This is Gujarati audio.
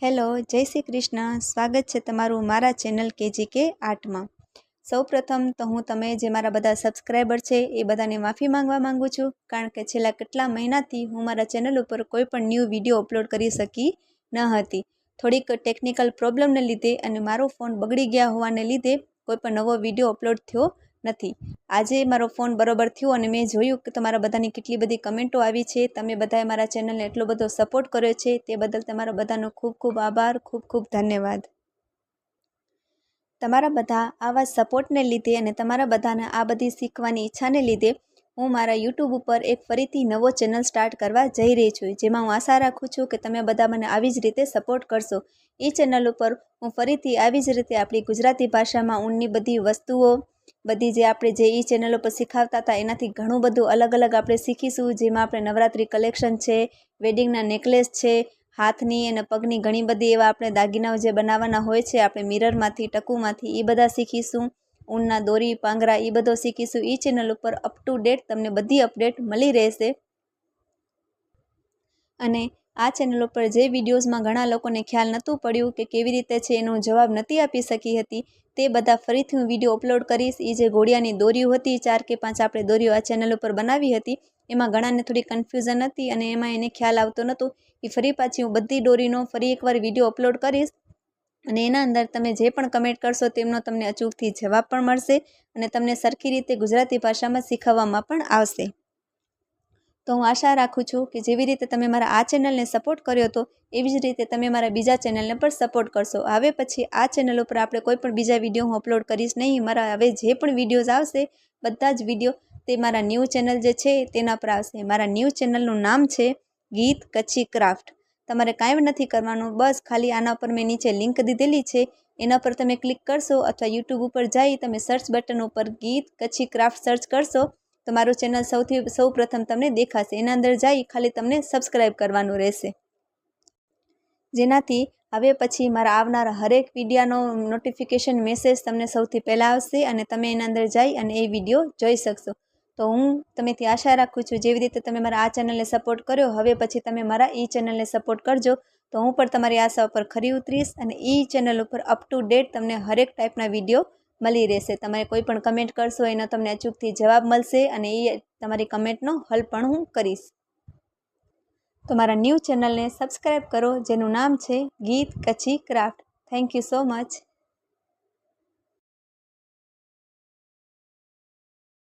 હેલો, જય શ્રી કૃષ્ણ. સ્વાગત છે તમારું મારા ચેનલ કેજી કે આર્ટમાં. સૌપ્રથમ તો હું તમે જે મારા બધા સબસ્ક્રાઈબર છે એ બધાને માફી માંગવા માંગુ છું, કારણ કે છેલ્લા કેટલા મહિનાથી હું મારા ચેનલ ઉપર કોઈ પણ ન્યૂ વીડિયો અપલોડ કરી શકી ન હતી. થોડીક ટેકનિકલ પ્રોબ્લેમને લીધે અને મારો ફોન બગડી ગયા હોવાને લીધે કોઈ પણ નવો વીડિયો અપલોડ થયો નથી. આજે મારો ફોન બરોબર થયો અને મેં જોયું કે તમારા બધાની કેટલી બધી કમેન્ટો આવી છે. તમે બધાએ મારા ચેનલને એટલો બધો સપોર્ટ કર્યો છે. તે બદલ તમારા બધાનો ખૂબ ખૂબ આભાર. ખૂબ ખૂબ ધન્યવાદ. તમારા બધા આવા સપોર્ટને લીધે અને તમારા બધાને આ બધી શીખવાની ઈચ્છાને લીધે હું મારા યુટ્યુબ ઉપર એક ફરીથી નવો ચેનલ સ્ટાર્ટ કરવા જઈ રહી છું. જેમાં હું આશા રાખું છું કે તમે બધા મને આવી જ રીતે સપોર્ટ કરશો. એ ચેનલ ઉપર હું ફરીથી આવી જ રીતે આપણી ગુજરાતી ભાષામાં ઊનની બધી વસ્તુઓ બધી જે આપણે જે એ ચેનલો પર શીખવતા હતા, એનાથી ઘણું બધું અલગ અલગ આપણે શીખીશું. જેમાં આપણે નવરાત્રિ કલેક્શન છે, વેડિંગના નેકલેસ છે, હાથની અને પગની ઘણી બધી એવા આપણે દાગીનાઓ જે બનાવવાના હોય છે, આપણે મિરરમાંથી, ટકુમાંથી એ બધા શીખીશું. ઊનના દોરી, પાંગરા એ બધો શીખીશું. એ ચેનલ ઉપર અપ ટુ ડેટ તમને બધી અપડેટ મળી રહેશે. અને આ ચેનલ ઉપર જે વિડીયોઝમાં ઘણા લોકોને ખ્યાલ નહોતું પડ્યું કે કેવી રીતે છે એનો જવાબ નથી આપી શકી હતી, તે બધા ફરીથી હું વીડિયો અપલોડ કરીશ. એ જે ઘોડિયાની દોરીઓ હતી, ચાર કે પાંચ આપણે દોરીઓ આ ચેનલ ઉપર બનાવી હતી, એમાં ઘણાને થોડી કન્ફ્યુઝન હતી અને એમાં એને ખ્યાલ આવતો નહોતો એ ફરી પાછી હું બધી દોરીનો ફરી એકવાર વીડિયો અપલોડ કરીશ અને એના અંદર તમે જે પણ કમેન્ટ કરશો તેમનો તમને અચૂકથી જવાબ પણ મળશે અને તમને સરખી રીતે ગુજરાતી ભાષામાં શીખવવામાં પણ આવશે. તો હું આશા રાખું છું કે જેવી રીતે તમે મારા આ ચેનલને સપોર્ટ કર્યો હતો એવી જ રીતે તમે મારા બીજા ચેનલને પણ સપોર્ટ કરશો. હવે પછી આ ચેનલ ઉપર આપણે કોઈ પણ બીજા વીડિયો હું અપલોડ કરીશ નહીં. મારા હવે જે પણ વિડીયોઝ આવશે, બધા જ વીડિયો તે મારા ન્યૂ ચેનલ જે છે તેના પર આવશે. મારા ન્યૂ ચેનલનું નામ છે ગીત કચ્છી ક્રાફ્ટ તમારે કાંઈ નથી કરવાનું. બસ ખાલી આના પર મેં નીચે લિંક દીધેલી છે. એના પર તમે ક્લિક કરશો અથવા યુટ્યુબ ઉપર જઈ તમે સર્ચ બટન ઉપર ગીત કચ્છી ક્રાફ્ટ સર્ચ કરશો. તો મારું ચેનલ સૌથી સૌ પ્રથમ તમને દેખાશે. એના અંદર જઈ ખાલી તમને સબસ્ક્રાઈબ કરવાનું રહેશે. જેનાથી હવે પછી મારા આવનારા હરેક વિડીયાનો નોટિફિકેશન મેસેજ તમને સૌથી પહેલાં આવશે અને તમે એના અંદર જઈ અને એ વીડિયો જોઈ શકશો. તો હું તમેથી આશા રાખું છું, જેવી રીતે તમે મારા આ ચેનલને સપોર્ટ કર્યો, હવે પછી તમે મારા એ ચેનલને સપોર્ટ કરજો. તો હું પણ તમારી આશા ઉપર ખરી ઉતરીશ અને એ ચેનલ ઉપર અપ ટુ ડેટ તમને હરેક ટાઈપના વીડિયો મળી રહેશે. તમારે કોઈ પણ કમેન્ટ કરશો એનો તમને અચૂકથી જવાબ મળશે અને એ તમારી કમેન્ટનો હલ પણ હું કરીશ. તો મારા ન્યૂ ચેનલને સબસ્ક્રાઈબ કરો, જેનું નામ છે Geet Kutchi craft thank you so much